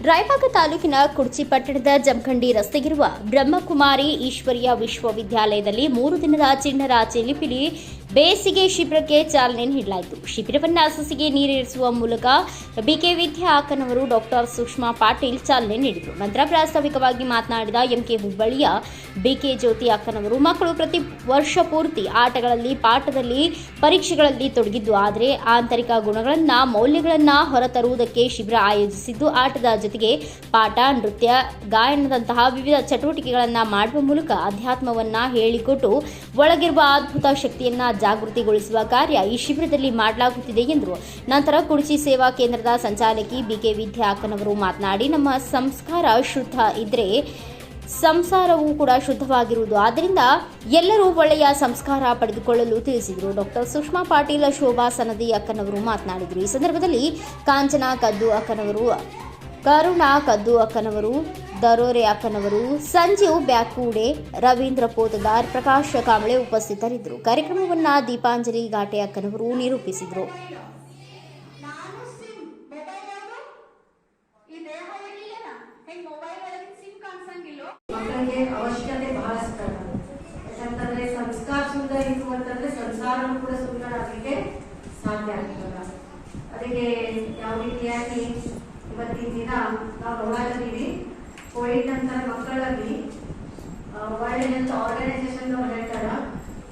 ರಾಯಬಾಗ ತಾಲೂಕಿನ ಕುಡ್ಚಿ ಪಟ್ಟಣದ ಜಮಖಂಡಿ ರಸ್ತೆಗಿರುವ ಬ್ರಹ್ಮಕುಮಾರಿ ಈಶ್ವರ್ಯ ವಿಶ್ವವಿದ್ಯಾಲಯದಲ್ಲಿ ಮೂರು ದಿನದ ಚಿಣ್ಣರ ಚಿಲಿಪಿಲಿ ಬೇಸಿಗೆ ಶಿಬಿರಕ್ಕೆ ಚಾಲನೆ ನೀಡಲಾಯಿತು. ಶಿಬಿರವನ್ನು ಸಸಿಗೆ ನೀರಿರಿಸುವ ಮೂಲಕ ಬಿಕೆ ವಿದ್ಯಾ ಅಕ್ಕನವರು ಡಾಕ್ಟರ್ ಸುಷ್ಮಾ ಪಾಟೀಲ್ ಚಾಲನೆ ನೀಡಿದರು. ನಂತರ ಪ್ರಾಸ್ತಾವಿಕವಾಗಿ ಮಾತನಾಡಿದ ಎಂಕೆ ಹುಬ್ಬಳ್ಳಿಯ ಬಿಕೆ ಜ್ಯೋತಿ ಅಕ್ಕನವರು, ಮಕ್ಕಳು ಪ್ರತಿ ವರ್ಷ ಪೂರ್ತಿ ಆಟಗಳಲ್ಲಿ, ಪಾಠದಲ್ಲಿ, ಪರೀಕ್ಷೆಗಳಲ್ಲಿ ತೊಡಗಿದ್ದು, ಆದರೆ ಆಂತರಿಕ ಗುಣಗಳನ್ನು, ಮೌಲ್ಯಗಳನ್ನು ಹೊರತರುವುದಕ್ಕೆ ಶಿಬಿರ ಆಯೋಜಿಸಿದ್ದು, ಆಟದ ಜೊತೆಗೆ ಪಾಠ, ನೃತ್ಯ, ಗಾಯನದಂತಹ ವಿವಿಧ ಚಟುವಟಿಕೆಗಳನ್ನು ಮಾಡುವ ಮೂಲಕ ಅಧ್ಯಾತ್ಮವನ್ನು ಹೇಳಿಕೊಟ್ಟು ಒಳಗಿರುವ ಅದ್ಭುತ ಶಕ್ತಿಯನ್ನು ಜಾಗೃತಿಗೊಳಿಸುವ ಕಾರ್ಯ ಈ ಶಿಬಿರದಲ್ಲಿ ಮಾಡಲಾಗುತ್ತಿದೆ ಎಂದರು ನಂತರ ಕುರ್ಚಿ ಸೇವಾ ಕೇಂದ್ರದ ಸಂಚಾಲಕಿ ಬಿಕೆ ವಿದ್ಯಾಕನವರು ಮಾತನಾಡಿ, ನಮ್ಮ ಸಂಸ್ಕಾರ ಶುದ್ಧ ಇದ್ರೆ ಸಂಸಾರವೂ ಕೂಡ ಶುದ್ಧವಾಗಿರುವುದು. ಆದ್ದರಿಂದ ಎಲ್ಲರೂ ಒಳ್ಳೆಯ ಸಂಸ್ಕಾರ ಪಡೆದುಕೊಳ್ಳಲು ತಿಳಿಸಿದರು. ಡಾಕ್ಟರ್ ಸುಷ್ಮಾ ಪಾಟೀಲ್ ಶೋಭಾ ಸನದಿ ಅಕ್ಕನವರು ಮಾತನಾಡಿದರು. ಈ ಸಂದರ್ಭದಲ್ಲಿ ಕಾಂಚನ ಕದ್ದು ಅಕ್ಕನವರು, ಕರುಣಾ ಕದ್ದು ಅಕ್ಕನವರು ದರೋರೆ ಅಕ್ಕನವರು ಸಂಜೀವ್ ಬ್ಯಾಕೂಡೆ ರವೀಂದ್ರ ಪೋತದಾರ್ ಪ್ರಕಾಶ್ ಕಾಂಬಳೆ ಉಪಸ್ಥಿತರಿದ್ದರು. ಕಾರ್ಯಕ್ರಮವನ್ನು ದೀಪಾಂಜಲಿ ಘಾಟೆ ಅಕ್ಕನವರು ನಿರೂಪಿಸಿದರು. ಅಂತಂದ್ರೆ ಕೂಡ ಸುಂದರ ಸಾಧ್ಯ ಅದಕ್ಕೆ ಯಾವ ರೀತಿಯಾಗಿ ಇವತ್ತಿನ ದಿನ ನಾವು ನೋಡಾಕತ್ತೀವಿ ಕೋವಿಡ್ ನಂತರ ಮಕ್ಕಳಲ್ಲಿ ವರ್ಲ್ಡ್ ಹೆಲ್ತ್ ಆರ್ಗನೈಸೇಷನ್ ಹೇಳ್ತಾರ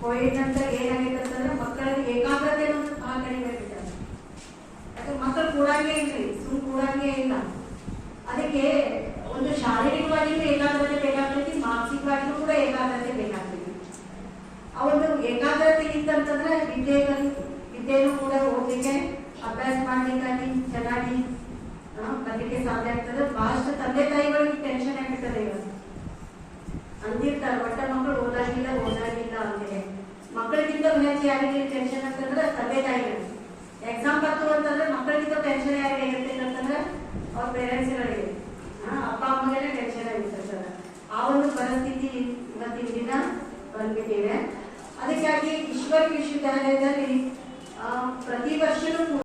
ಕೋವಿಡ್ ನಂತರ ಏನಾಗೈತೆ ಅಂತಂದ್ರೆ ಮಕ್ಕಳಿಗೆ ಏಕಾಗ್ರತೆ ಬಹಳ ಕಡಿಮೆ ಆಗ್ಬಿಟ್ಟದ ಯಾಕಂದ್ರೆ ಮಕ್ಕಳು ಕೂಡಂಗೆ ಇಲ್ರಿ ಸುಮ್ ಕೂಡಂಗೆ ಇಲ್ಲ. ಅದಕ್ಕೆ ಒಂದು ಶಾರೀರಿಕವಾಗಿ ಏಕಾಗ್ರತೆ ಬೇಕಾಗ್ತೈತಿ, ಮಾನಸಿಕವಾಗಿಯೂ ಕೂಡ ಏಕಾಗ್ರತೆ ಬೇಕಾಗ್ತೈತಿ. ಆ ಒಂದು ಏಕಾಗ್ರತೆ ಇತ್ತಂತಂದ್ರೆ ವಿದ್ಯೆ ವಿದ್ಯೆನೂ ಕೂಡ ಹೋಗ್ಲಿಕ್ಕೆ ಅಭ್ಯಾಸ ಮಾಡ್ಲಿಕ್ಕಾಗಿ, ಚೆನ್ನಾಗಿ ಬರ್ಲಿಕ್ಕೆ ಸಾಧ್ಯ ಆಗ್ತದೆ. ಬಹಳಷ್ಟು ತಂದೆ ತಾಯಿಗಳಿಗೆ ಟೆನ್ಷನ್ ಆಗ್ಬಿಟ್ಟದೆ ಇವತ್ತು ಅಂತಿರ್ತಾರೆ ಒಟ್ಟ ಮಕ್ಕಳು ಓದಾಗಿಲ್ಲ ಓದಾಗಿಲ್ಲ ಅಂತೇಳಿ ಮಕ್ಕಳಿಗಿಂತ ಹೆಚ್ಚು ಯಾರಿಗೆ ಟೆನ್ಷನ್ ಅಂತಂದ್ರೆ ತಂದೆ ತಾಯಿಗಳು ಎಕ್ಸಾಮ್ ಬರ್ತು ಅಂತಂದ್ರೆ ಮಕ್ಕಳಿಗಿಂತ ಟೆನ್ಷನ್ ಯಾರಿಗೆ ಇರುತ್ತೆ ಅಂತಂದ್ರೆ ಅವ್ರ ಪೇರೆಂಟ್ಸ್ಗಳಿಗೆ ಅಪ್ಪ, ಅಮ್ಮಗೆಲ್ಲ ಟೆನ್ಷನ್ ಆಗಿರ್ತದೆ ಆ ಒಂದು ಪರಿಸ್ಥಿತಿ ಇವತ್ತಿನ ದಿನ ಬಂದಿದ್ದೇವೆ ಅದಕ್ಕಾಗಿ ಈಶ್ವರ ವಿಶ್ವವಿದ್ಯಾಲಯದಲ್ಲಿ ಪ್ರತಿ ವರ್ಷನೂ